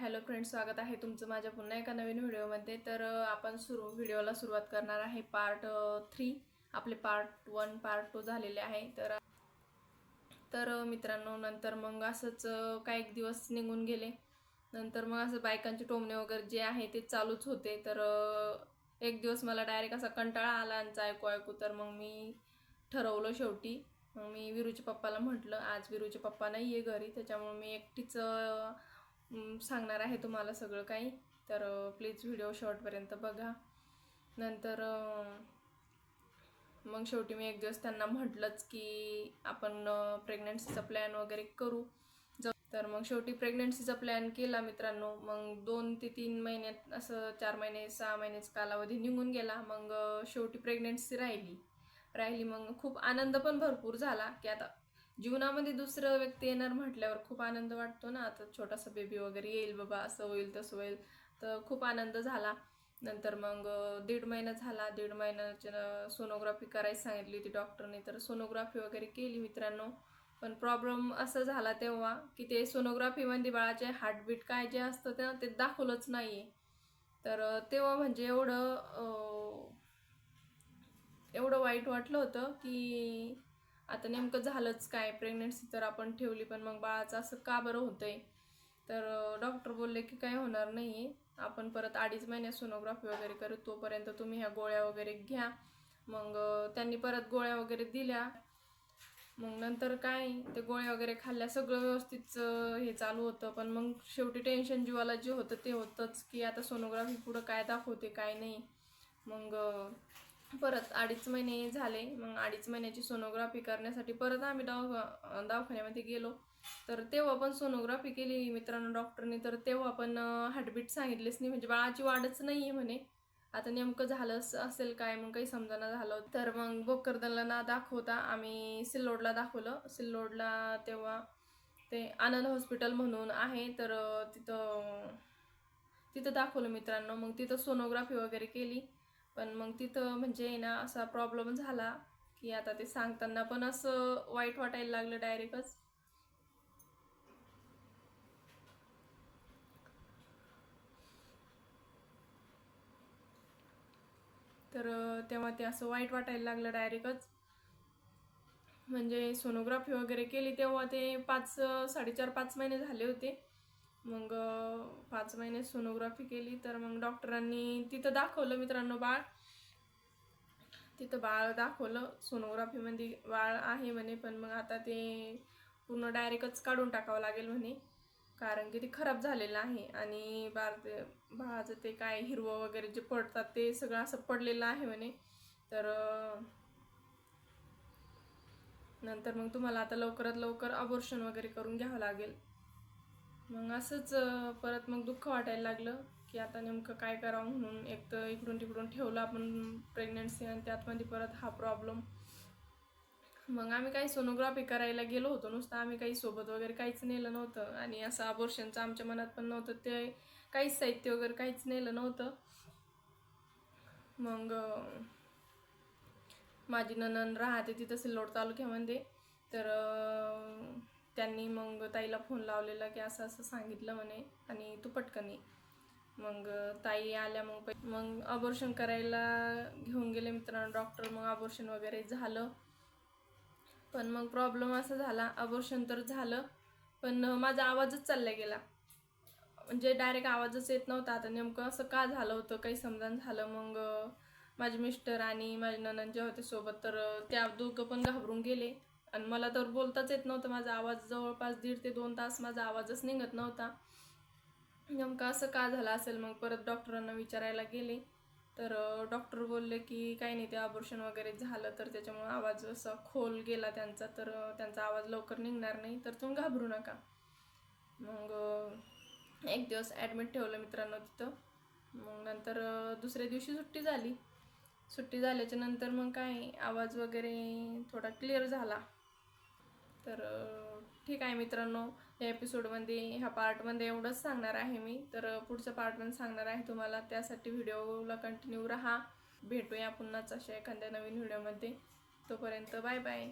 Hello friend स्वागत आहे तुमचं माझ्या पुन्हा एका नवीन व्हिडिओमध्ये. तर आपण सुरू व्हिडिओला सुरुवात करणार आहे पार्ट थ्री. आपले पार्ट वन पार्ट टू झालेले आहे. तर तर मित्रांनो नंतर मग असंच काही काही दिवस निघून गेले. नंतर मग असं बायकांचे टोमणे वगैरे जे आहे ते चालूच होते. तर एक दिवस मला डायरेक्ट असा कंटाळा आला यांचा ऐकू ऐकू. तर मग मी ठरवलं शेवटी. मग मी विरूच्या पप्पाला म्हटलं आज विरूचे पप्पा नाही आहे घरी. त्याच्यामुळे मी एकटीच सांगणार आहे तुम्हाला सगळं काही. तर प्लीज व्हिडिओ शॉर्टपर्यंत बघा. नंतर मग शेवटी मी एक दिवस त्यांना म्हटलंच की आपण प्रेग्नन्सीचा प्लॅन वगैरे करू. जाऊ. तर मग शेवटी प्रेग्नन्सीचा प्लॅन केला मित्रांनो. मग दोन ते तीन महिन्यात असं चार महिने सहा महिन्याचा कालावधी निघून गेला. मग शेवटी प्रेग्नन्सी राहिली. राहिली मग खूप आनंद पण भरपूर झाला की आता जीवनामध्ये दुसरं व्यक्ती येणार म्हटल्यावर खूप आनंद वाटतो ना. आता छोटासा बेबी वगैरे येईल बाबा असं होईल तसं होईल. तर खूप आनंद झाला. नंतर मग दीड महिना झाला. दीड महिन्याच्या सोनोग्राफी करायची सांगितली होती डॉक्टरने तर सोनोग्राफी वगैरे केली मित्रांनो. पण प्रॉब्लेम असं झाला तेव्हा की ते सोनोग्राफीमध्ये बाळाचे हार्टबीट काय जे असतं ते ते दाखवलंच नाही आहे तर तेव्हा म्हणजे एवढं एवढं वाईट वाटलं होतं की आता नेमकं झालंच काय? प्रेग्नन्सी तर आपण ठेवली पण मग बाळाचं असं का बरं होतंय? तर डॉक्टर बोलले की काय होणार नाही आपण परत अडीच महिन्यात सोनोग्राफी वगैरे करू तोपर्यंत तुम्ही ह्या गोळ्या वगैरे घ्या. मग त्यांनी परत गोळ्या वगैरे दिल्या. मग नंतर काय? ते गोळ्या वगैरे खाल्ल्या सगळं व्यवस्थितचं हे चालू होतं. पण मग शेवटी टेन्शन जीवाला जे होतं ते होतंच की आता सोनोग्राफी पुढं काय दाखवते काय नाही. मग परत अडीच महिने झाले. मग अडीच महिन्याची सोनोग्राफी करण्यासाठी परत आम्ही दवा दवाखान्यामध्ये गेलो. तर तेव्हा पण सोनोग्राफी केली मित्रांनो डॉक्टरने तर तेव्हा पण हार्टबीट सांगितलेच नाही. म्हणजे बाळाची वाढच नाही आहे म्हणे. आता नेमकं झालं असेल काय? मग काही समजाना झालं तर मग बोकरदनला ना दाखवता आम्ही सिल्लोडला दाखवलं. सिल्लोडला तेव्हा ते आनंद हॉस्पिटल म्हणून आहे. तर तिथं तिथं दाखवलं मित्रांनो. मग तिथं सोनोग्राफी वगैरे केली. पण मग तिथं म्हणजे ना असा प्रॉब्लेम झाला की आता ते सांगताना पण असं वाईट वाटायला लागलं डायरेक्टच तर तेव्हा ते असं वाईट वाटायला लागलं डायरेक्टच म्हणजे सोनोग्राफी वगैरे केली तेव्हा ते पाच साडेचार पाच महिने झाले होते. मग पाच महिने सोनोग्राफी केली तर मग डॉक्टरांनी तिथं दाखवलं मित्रांनो बाळ. तिथं बाळ दाखवलं सोनोग्राफीमध्ये बाळ आहे म्हणे पण मग आता ते पूर्ण डायरेक्टच काढून टाकावं लागेल म्हणे कारण की ते खराब झालेलं आहे. आणि बाळ ते बाळाचं ते काय हिरवं वगैरे जे पडतात ते सगळं असं पडलेलं आहे म्हणे. तर नंतर मग तुम्हाला आता लवकरात लवकर अबोर्शन वगैरे करून घ्यावं लागेल. मग असंच परत मग दुःख वाटायला लागलं की आता नेमकं काय करावं म्हणून एक तर इकडून तिकडून ठेवलं आपण प्रेग्नन्सी आणि त्यातमध्ये परत हा प्रॉब्लेम मग आम्ही काही सोनोग्राफी करायला गेलो होतो नुसतं आम्ही काही सोबत वगैरे काहीच नेलं नव्हतं. आणि असं अबोर्शनचं आमच्या मनात पण नव्हतं ते काहीच साहित्य वगैरे काहीच नेलं नव्हतं. मग माझी ननन राहते तिथं सिल्लोड तालुक्यामध्ये. तर त्यांनी मग ताईला फोन लावलेला की असं असं सांगितलं म्हणे आणि तू पटकन ये. मग ताई आल्या मग मग अबॉर्शन करायला घेऊन गेले मित्रांनो. डॉक्टर मग अबॉर्शन वगैरे झालं. पण मग प्रॉब्लेम असा झाला अबॉर्शन तर झालं पण माझा आवाजच चालला गेला. म्हणजे डायरेक्ट आवाजच येत नव्हता. आता नेमकं असं का झालं होतं काही समजान झालं. मग माझे मिस्टर आणि माझे ननंद जे होते सोबत तर त्या दोघं पण घाबरून गेले. आणि मला तर बोलताच येत नव्हतं. माझा आवाज जवळपास दीड ते दोन तास माझा आवाजच निघत नव्हता. नेमका असं का झालं असेल? मग परत डॉक्टरांना विचारायला गेले. तर डॉक्टर बोलले की काही नाही ते ऑपरेशन वगैरे झालं तर त्याच्यामुळं आवाज असा खोल गेला त्यांचा. तर त्यांचा आवाज लवकर निघणार नाही तर तुम्ही घाबरू नका. मग एक दिवस ॲडमिट ठेवलं मित्रांनो तिथं. मग नंतर दुसऱ्या दिवशी सुट्टी झाली. सुट्टी झाल्याच्यानंतर मग काय आवाज वगैरे थोडा क्लिअर झाला. तर ठीक आहे मित्रांनो या एपिसोडमध्ये ह्या पार्टमध्ये एवढंच सांगणार आहे मी. तर पुढचं पार्ट पण सांगणार आहे तुम्हाला. त्यासाठी व्हिडिओला कंटिन्यू राहा. भेटूया पुन्हाच अशा एखाद्या नवीन व्हिडिओमध्ये. तोपर्यंत बाय बाय.